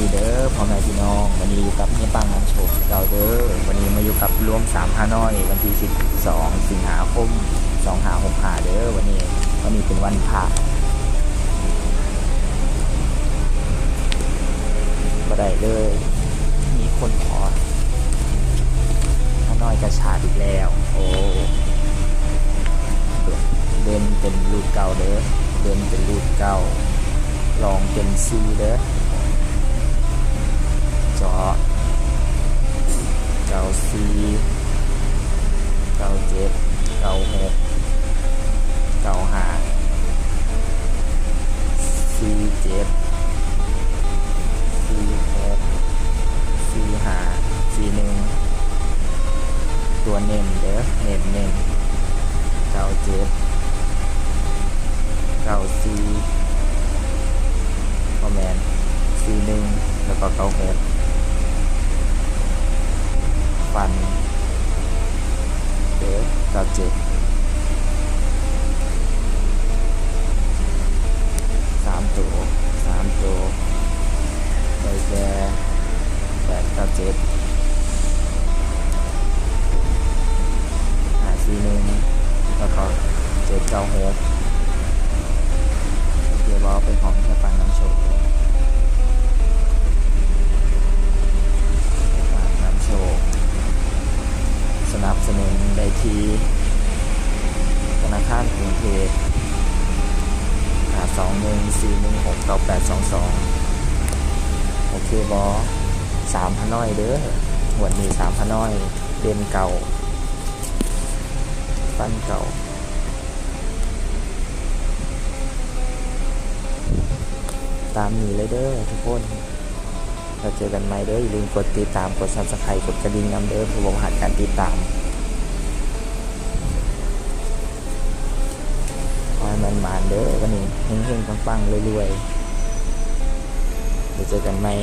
ดีเด้อพ่อแม่พี่น้อง วันนี้อยู่กับเฮียปังน้ำโชคเราเด้อวันนี้มาอยู่กับรวมสามฮานอย วันที่12สิงหาคม2หา6หาเด้อวันนี้วันนี้เป็นวันพระบ่ได้เลย มีคนขอฮานอยกระชาดอีกแล้ว โอ้เดินเป็นรูดเก่าเด้อเดินเป็นรูดเก่าลองเป็นซีเด้อ จอเก้าซีเก้าเจ็ดเก้าหกเก้าห้าซีเจ็ดซีหกซีห้าซีหนึ่งตัวเน้นเด้อเน้นหนึ่งเก้าเจ็ดเก้าซีคอมแมนซีหนึ่งแล้วก็เก้าหก ฟันเดอเก้าเจ็ดสามตัวสามตัวได้แก่แปดเก้าเจ็ดห้าซีหนึ่งแล้วก็เจ็ดเก้าหกเดี๋ยวรอเป็นของแค่ปังน้ำโชว์ ธนาคารกรุงเทพหาสองหนึ่งสี่หนึ่งหกเก้าแปดสองสองโอเคบอสามพน้อยเด้อหวันนี้สามพน้อยเด่นเก่า ปั้นเก่าตามนี้เลยเด้อทุกคนเราเจอกันใหม่เด้ออย่าลืมกดติดตามกด subscribe กดกระดิ่งนำเด้อเพื่อบอกหัสการติดตาม หมานเด้อวันนี้เฮงๆปังๆรวยๆเดี๋ยวเจอกันใหม่